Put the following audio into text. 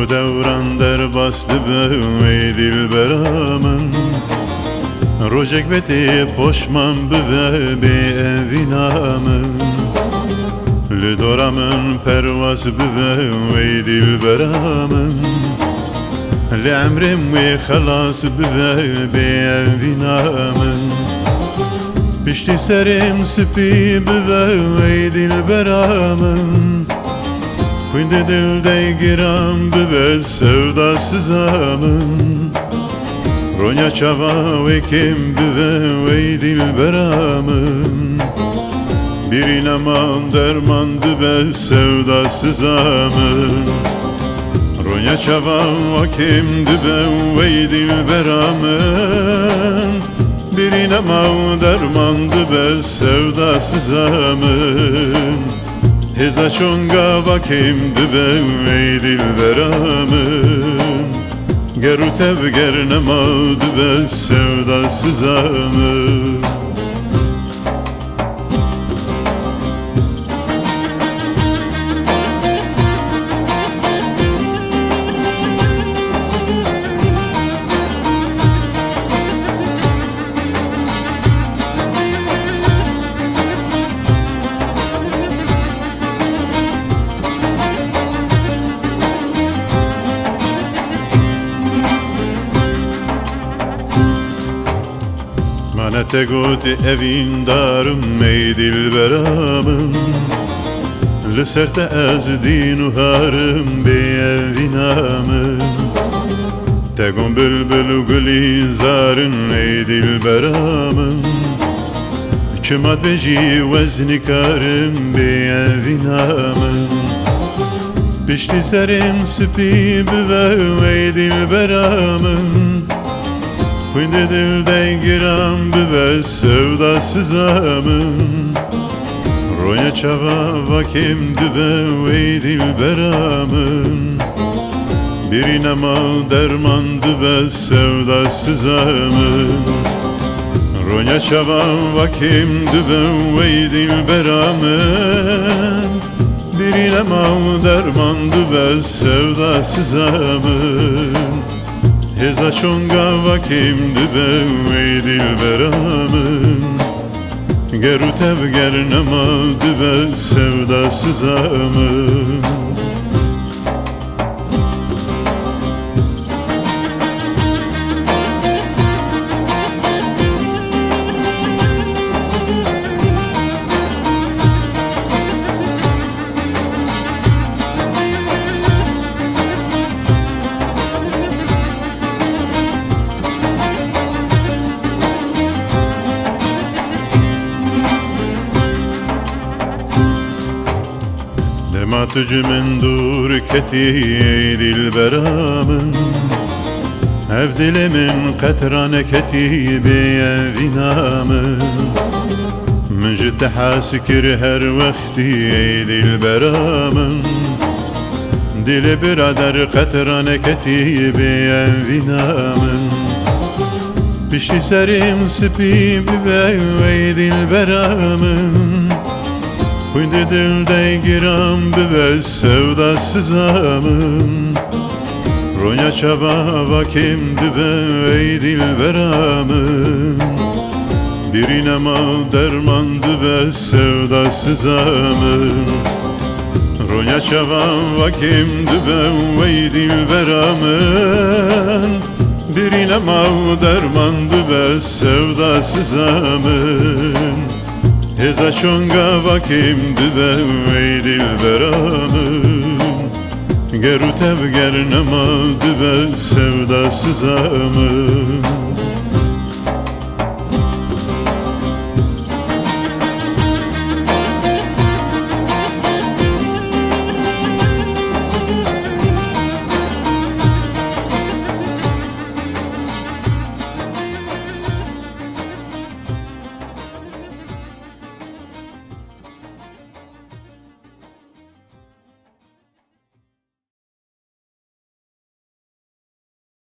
Demu devran der bastı be dilberamın. Rojek beti poşman büve be evinamın. Lüdoramın pervaz büve dilberamın. L'emrim ve halas büve be evinamın. Pişti serim sipi büve dilberamın Quindi dilde giran büve sevdasız amın Ronya çava ve kim büve ve dilberamın Bir inaman derman büve sevdasız amın Ronya çava ve kim büve ve dilberamın Bir inaman derman büve sevdasız amın Heza çonga bakayım dübe ey dilberamın Geru tev gernema dübe sevdasız amın Mane te goti evin darım ey dilberamın Lıserte ez dinu harım bey evinamın Tegon bülbül gülü zarın ey dilberamın Çımat beji vezni karım bey evinamın Pişti serin sipi büve ey dilberamın Quindi dilde giran büve sevdasız amın. Ronya çava vakim dübe ve dilberamın Bir inama derman dübe sevdasız amın. Ronya çava vakim dübe ve dilberamın Bir inama derman dübe sevdasız amın Heza çonga vakim dübe ve dilberamın Geru tev gernema dübe sevdasız amın Dema tücümün dur keti ey dilberamın. Ev dilimin katrane keti beye vinamın. Müjde sikir her vakti ey dilberamın. Dili birader katrane keti beye vinamın. Pişti serim sipi büve ey dilberamın Quindi dilde giran büve sevdasız amın Ronya çaba vakim dübe ey dilberamın Bir inema derman dübe sevdasız amın Ronya çaba vakim dübe ey dilberamın Bir inema derman dübe sevdasız amın Heza çonga vakim dübe ey dilberamın Geru tev gernema dübe sevdasız amın